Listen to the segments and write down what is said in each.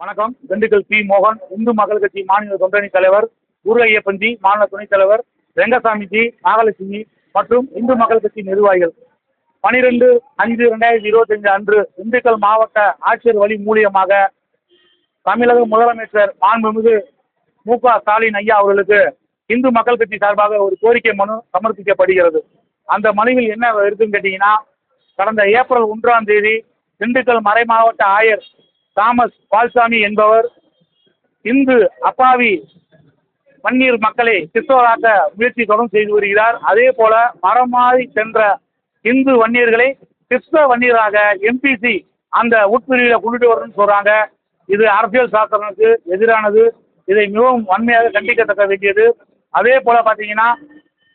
வணக்கம். திண்டுக்கல் பி. மோகன் இந்து மக்கள் கட்சி மாநில தொண்டணி தலைவர் ஊர்கையப்பஞ்சி மாநில துணைத் தலைவர் ரெங்கசாமிஜி நாகலட்சுமி மற்றும் இந்து மக்கள் கட்சி நிர்வாகிகள். பனிரெண்டு அஞ்சு ரெண்டாயிரத்தி இருபத்தஞ்சு அன்று திண்டுக்கல் மாவட்ட ஆட்சியர் வழி மூலியமாக தமிழக முதலமைச்சர் மாண்புமிகு மு. க. ஸ்டாலின் ஐயா அவர்களுக்கு இந்து மக்கள் கட்சி சார்பாக ஒரு கோரிக்கை மனு சமர்ப்பிக்கப்படுகிறது. அந்த மனுவில் என்ன இருக்குன்னு கேட்டீங்கன்னா கடந்த ஏப்ரல் ஒன்றாம் தேதி திண்டுக்கல் மறைமாவட்ட ஆயர் தாமஸ் பால்சாமி என்பவர் இந்து அப்பாவி வன்னியர் மக்களை கிறிஸ்தவராக்க முயற்சி தொடர்ந்து செய்து வருகிறார். அதே போல மரம் மாறி சென்ற இந்து வன்னியர்களை கிறிஸ்தவ வன்னியராக எம்பிசி அந்த உட்பிரிவில் கொண்டுட்டு வரணும்னு சொல்றாங்க. இது அரசியல் சாசனத்துக்கு எதிரானது. இதை மிகவும் வன்மையாக கண்டிக்கத்தக்க வேண்டியது. அதே போல பார்த்தீங்கன்னா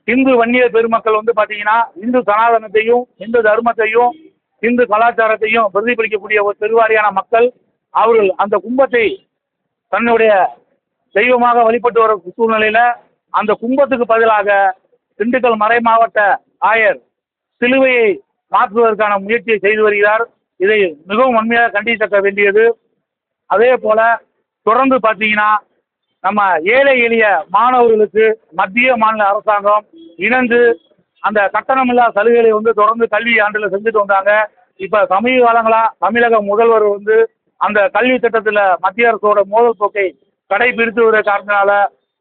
இந்து வன்னியர் பெருமக்கள் வந்து பாத்தீங்கன்னா இந்து சனாதனத்தையும் இந்து தர்மத்தையும் இந்து கலாச்சாரத்தையும் பிரதிபலிக்கக்கூடிய ஒரு பெருவாரியான மக்கள் அவர்கள் அந்த கும்பத்தை தன்னுடைய தெய்வமாக வழிபட்டு வர சூழ்நிலையில அந்த கும்பத்துக்கு பதிலாக திண்டுக்கல் மறை மாவட்ட ஆயர் சிலுவையை மாற்றுவதற்கான முயற்சியை செய்து வருகிறார். இதை மிகவும் வன்மையாக கண்டிக்கத்தக்க வேண்டியது. அதே போல தொடர்ந்து பார்த்தீங்கன்னா நம்ம ஏழை எளிய மாணவர்களுக்கு மத்திய மாநில அரசாங்கம் இணைந்து அந்த கட்டணமில்லா சலுகைகளை வந்து தொடர்ந்து கல்வி ஆண்டில் செஞ்சுட்டு வந்தாங்க. இப்போ சமீப காலங்களாக தமிழக முதல்வர் வந்து அந்த கல்வி திட்டத்தில் மத்திய அரசோட மோதல் போக்கை கடைபிடித்து வர காரணத்தினால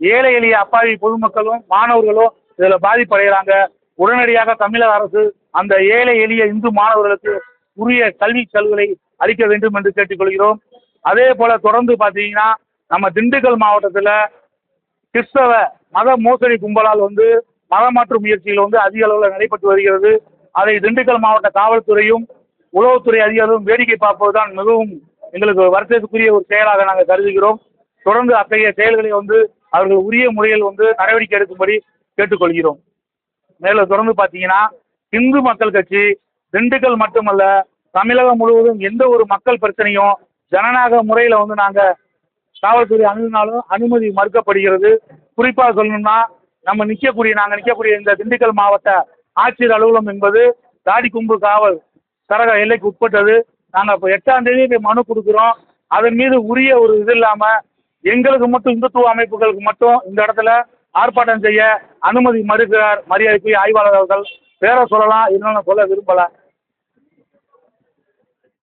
ஏழை எளிய அப்பாவி பொதுமக்களும் மாணவர்களும் இதில் பாதிப்படைகிறாங்க. உடனடியாக தமிழக அரசு அந்த ஏழை எளிய இந்து மாணவர்களுக்கு உரிய கல்வி சலுகைகளை அளிக்க வேண்டும் என்று கேட்டுக்கொள்கிறோம். அதே போல தொடர்ந்து பார்த்தீங்கன்னா நம்ம திண்டுக்கல் மாவட்டத்தில் கிறிஸ்தவ மத மோசடி கும்பலால் வந்து மதமாற்று முயற்சிகள் வந்து அதிக அளவில் நடைபெற்று வருகிறது. அதை திண்டுக்கல் மாவட்ட காவல்துறையும் உளவுத்துறை அதிகாரிகளும் வேடிக்கை பார்ப்பதுதான் மிகவும் எங்களுக்கு வருத்தத்துக்குரிய ஒரு செயலாக நாங்கள் கருதுகிறோம். தொடர்ந்து அத்தகைய செயல்களை வந்து அவர்கள் உரிய முறையில் வந்து நடவடிக்கை எடுக்கும்படி கேட்டுக்கொள்கிறோம். மேலும் தொடர்ந்து பார்த்தீங்கன்னா இந்து மக்கள் கட்சி திண்டுக்கல் மட்டுமல்ல தமிழகம் முழுவதும் எந்த ஒரு மக்கள் பிரச்சனையும் ஜனநாயக முறையில் வந்து நாங்கள் காவல்துறை அணுகினாலும் அனுமதி மறுக்கப்படுகிறது. குறிப்பாக சொல்லணும்னா நம்ம நிற்கக்கூடிய நாங்கள் நிற்கக்கூடிய இந்த திண்டுக்கல் மாவட்ட ஆட்சியர் அலுவலகம் என்பது தாடிக்கும்பு காவல் சரக எல்லைக்கு உட்பட்டது. நாங்கள் இப்போ எட்டாந்தேதி மனு கொடுக்குறோம். அதன் மீது உரிய ஒரு இது இல்லாமல் எங்களுக்கு மட்டும் இந்துத்துவ அமைப்புகளுக்கு மட்டும் இந்த இடத்துல ஆர்ப்பாட்டம் செய்ய அனுமதி மறுக்கிறார் மரியாதைக்குரிய ஆய்வாளர் அவர்கள் பேரை சொல்லலாம் இருந்தாலும் நான் சொல்ல விரும்பலை.